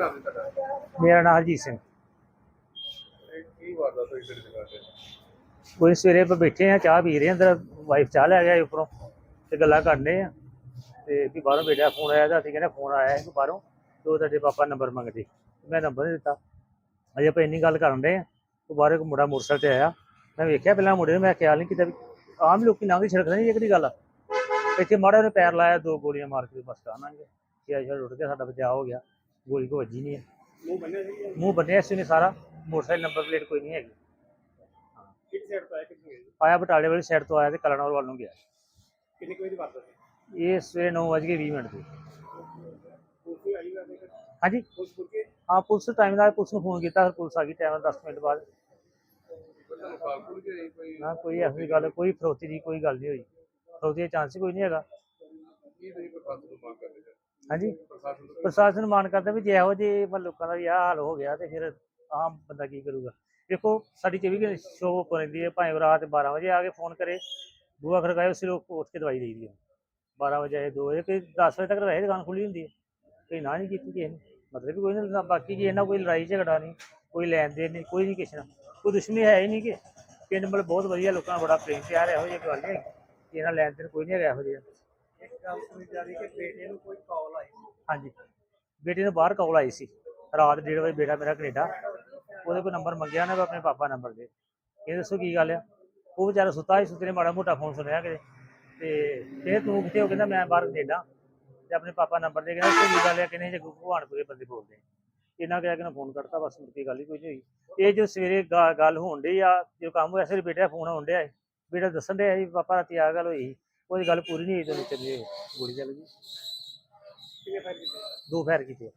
ਮੇਰਾ ਨਾਮ ਹਰਜੀਤ ਸਿੰਘ। ਇਹ ਕੀ ਵਾਰਦਾਤ ਹੋਈ ਤੇਰੀ ਦੁਕਾਨ ਤੇ ਕੋਈ ਸਵੇਰੇ ਆਪਾਂ ਬੈਠੇ ਆ ਚਾਹ ਪੀ ਰਹੇ ਆ ਅੰਦਰ ਵਾਈਫ ਚਾਹ ਲੈ ਗਿਆ ਉੱਪਰੋਂ ਤੇ ਗੱਲਾਂ ਕਰਨੇ ਆ। ਤੇ ਵੀ ਬਾਹਰੋਂ ਬੇਟਾ ਫੋਨ ਆਇਆ ਤਾਂ ਅਸੀਂ ਕਹਿੰਦੇ ਫੋਨ ਆਇਆ ਹੈ ਕਿ ਬਾਹਰੋਂ। ਤੇ ਉਹ ਤੁਹਾਡੇ ਪਾਪਾ ਨੰਬਰ ਮੰਗਦੇ। ਮੈਂ ਨੰਬਰ ਨਹੀਂ ਦਿੱਤਾ। ਅਜੇ ਆਪਾਂ ਇੰਨੀ ਗੱਲ ਕਰਨ ਦੇ ਆ ਉਹ ਬਾਹਰੋਂ ਇੱਕ ਮੁੰਡਾ ਮੋਟਰਸਾਈਕਲ ਤੇ ਆਇਆ। ਮੈਂ ਵੇਖਿਆ ਪਹਿਲਾਂ ਮੁੰਡੇ ਨੂੰ ਮੈਂ ਖਿਆਲ ਨਹੀਂ ਕੀਤਾ ਵੀ ਆਮ ਲੋਕੀ ਲੰਘਦੇ ਛੜਕਦੇ ਨਹੀਂ ਇਹ ਕਿਹੜੀ ਗੱਲ। ਆ ਇੱਥੇ ਮਾੜਾ ਉਹਨੇ ਪੈਰ ਲਾਇਆ ਦੋ ਗੋਲੀਆਂ ਮਾਰ ਕੇ ਬਸ ਕਾਨਾਂਗੇ ਕਿ ਆਜਾ ਰੁੱਟ ਗਿਆ ਸਾਡਾ ਬਚਾਅ ਹੋ ਗਿਆ। ਗੋਲੀ ਕੋ ਵੱਜੀ ਨਹੀਂ ਹੈ। ਮੂੰਹ ਬੰਨੇ ਸੀ ਮੂੰਹ ਬੰਨਿਆ ਸੀ ਨੇ ਸਾਰਾ ਮੋਟਰਸਾਈਕਲ ਨੰਬਰ ਪਲੇਟ ਕੋਈ ਨਹੀਂ ਹੈਗੀ। ਕਿਹੜੀ ਸਾਈਡ ਤੋਂ ਆਇਆ ਕਿੱਥੇ ਗਏ ਆਇਆ ਬਟਾਲੇ ਵਾਲੀ ਸਾਈਡ ਤੋਂ ਆਇਆ ਤੇ ਕਲਨੌਰ ਵੱਲ ਨੂੰ ਗਿਆ। ਕਿੰਨੇ ਕੋਈ ਦੀ ਵਾਰਦਾਤ ਸੀ ਇਹ ਸਵੇਰੇ 9:20 ਮਿੰਟ ਦੀ। ਪੁਲਿਸ ਵੀ ਆਈ ਨਾ ਦੇਖ ਹਾਂਜੀ? ਪੁਲਿਸ ਪੁੱਛ ਕੇ ਹਾਂ ਪੁਲਿਸ ਟਾਈਮ ਨਾਲ ਪੁਲਿਸ ਨੂੰ ਫੋਨ ਕੀਤਾ ਫਿਰ ਪੁਲਿਸ ਆ ਗਈ ਟਾਈਮ ਨਾਲ 10 ਮਿੰਟ ਬਾਅਦ। ਤੁਹਾਨੂੰ ਕਾਲ ਪੁੱਛ ਕੇ ਕੋਈ ਨਾ ਕੋਈ ਇਹੋ ਜਿਹੀ ਗੱਲ ਕੋਈ ਫਰੋਤੀ ਦੀ ਕੋਈ ਗੱਲ ਨਹੀਂ ਹੋਈ। ਫਰੋਤੀ ਦਾ ਚਾਂਸ ਹੀ ਕੋਈ ਨਹੀਂ ਹੈਗਾ। ਕੀ ਤੁਸੀਂ ਪ੍ਰਸ਼ਾਸਨ ਨੂੰ ਮੰਗ ਕਰਦੇ ਜੀ ਹਾਂਜੀ। ਪ੍ਰਸ਼ਾਸਨ ਮਾਨ ਕਰਦਾ ਵੀ ਜੇ ਇਹੋ ਜਿਹੇ ਮਤਲਬ ਲੋਕਾਂ ਦਾ ਵੀ ਆਹ ਹਾਲ ਹੋ ਗਿਆ ਤੇ ਫਿਰ ਆਮ ਬੰਦਾ ਕੀ ਕਰੂਗਾ। ਦੇਖੋ ਸਾਡੀ 24 ਘੰਟੇ ਸ਼ੋਅ ਹੋ ਰਹਿੰਦੀ ਹੈ ਭਾਵੇਂ ਰਾਤ 12 ਵਜੇ ਆ ਕੇ ਫੋਨ ਕਰੇ ਬੂਆ ਖੜਕਾਏ ਉਸੇ ਲੋਕ ਉੱਠ ਕੇ ਦਵਾਈ ਦੀ ਹੈ। 12 ਵਜੇ ਆਏ 2 ਵਜੇ ਕੋਈ 10 ਵਜੇ ਤੱਕ ਰਹੇ ਦੁਕਾਨ ਖੁੱਲੀ ਹੁੰਦੀ ਹੈ। ਕੋਈ ਨਾ ਨਹੀਂ ਕੀਤੀ ਕਿਸੇ ਨੇ। ਮਤਲਬ ਕਿ ਕੋਈ ਨਹੀਂ ਬਾਕੀ ਜੀ ਇਹਨਾਂ ਕੋਈ ਲੜਾਈ ਝਗੜਾ ਨਹੀਂ ਕੋਈ ਲੈਣ ਦੇਣ ਨਹੀਂ ਕੋਈ ਨਹੀਂ ਕਿਸੇ ਨਾਲ। ਕੋਈ ਦੁਸ਼ਮਣੀ ਹੈ ਹੀ ਨਹੀਂ ਕਿ ਪਿੰਡ ਮਤਲਬ ਬਹੁਤ ਵਧੀਆ ਲੋਕਾਂ ਨਾਲ ਬੜਾ ਪ੍ਰੇਮ ਪਿਆਰ ਇਹੋ ਜਿਹੀ ਗੱਲ ਨਹੀਂ ਇਹਨਾਂ ਲੈਣ ਦੇਣ ਕੋਈ ਨਹੀਂ ਹੈਗਾ ਇਹੋ ਜਿਹਾ। ਇੱਕ ਗੱਲ ਸੁਣੀ ਜਾ ਰਹੀ ਕਿ ਬੇਟੇ ਨੂੰ ਕੋਈ ਕਾਲ ਆਈ ਹਾਂਜੀ। ਬੇਟੇ ਨੂੰ ਬਾਹਰ ਕਾਲ ਆਈ ਸੀ। ਰਾਤ 1:30 ਵਜੇ ਬੇਟਾ ਮੇਰਾ ਕੈਨੇਡਾ। ਉਹਦੇ ਕੋਲ ਨੰਬਰ ਮੰਗਿਆ ਨਾ ਆਪਣੇ ਪਾਪਾ ਨੰਬਰ ਦੇ। ਇਹ ਦੱਸੋ ਕੀ ਗੱਲ ਆ? ਉਹ ਵਿਚਾਰਾ ਸੁੱਤਾ ਸੀ, ਸੁੱਤੇ ਨੇ ਮਾੜਾ ਮੋਟਾ ਫੋਨ ਸੁਣਿਆ ਕਿਤੇ। ਤੇ ਫਿਰ ਤੂੰ ਕਿਤੇ ਉਹ ਕਹਿੰਦਾ ਮੈਂ ਬਾਹਰ ਕੈਨੇਡਾ। ਤੇ ਆਪਣੇ ਪਾਪਾ ਨੰਬਰ ਦੇ ਕਹਿੰਦਾ ਕੀ ਗੱਲ ਆ, ਕਹਿੰਦੇ ਜੇ ਭਗਵਾਨਪੁਰੇ ਬੰਦੇ ਬੋਲਦੇ ਇਹਨਾਂ ਕਿਹਾ ਕਿ ਨਾ ਫੋਨ ਕਰਤਾ, ਬਸ ਮੁੜ ਕੇ ਗੱਲ ਹੀ ਕੋਈ ਨਹੀਂ ਹੋਈ। ਇਹ ਜੋ ਸਵੇਰੇ ਗੱਲ ਹੋਣ ਡਈ ਆ, ਜੋ ਕੰਮ ਹੋਇਆ, ਸਿਰ ਬੇਟਾ ਫੋਨ ਆਉਣ ਡਿਆ ਬੇਟਾ ਦੱਸਣ ਡਿਆ ਜੀ ਪਾਪਾ ਰਾਤੀ ਆ ਗੱਲ ਹੋਈ ਕੋਈ ਗੱਲ ਪੂਰੀ ਨਹੀਂ ਹੋਈ ਤੇ ਵਿੱਚ ਗੋਲੀ ਚੱਲ ਗਈ। ਦੋ ਫੈਰ ਕੀਤੇ।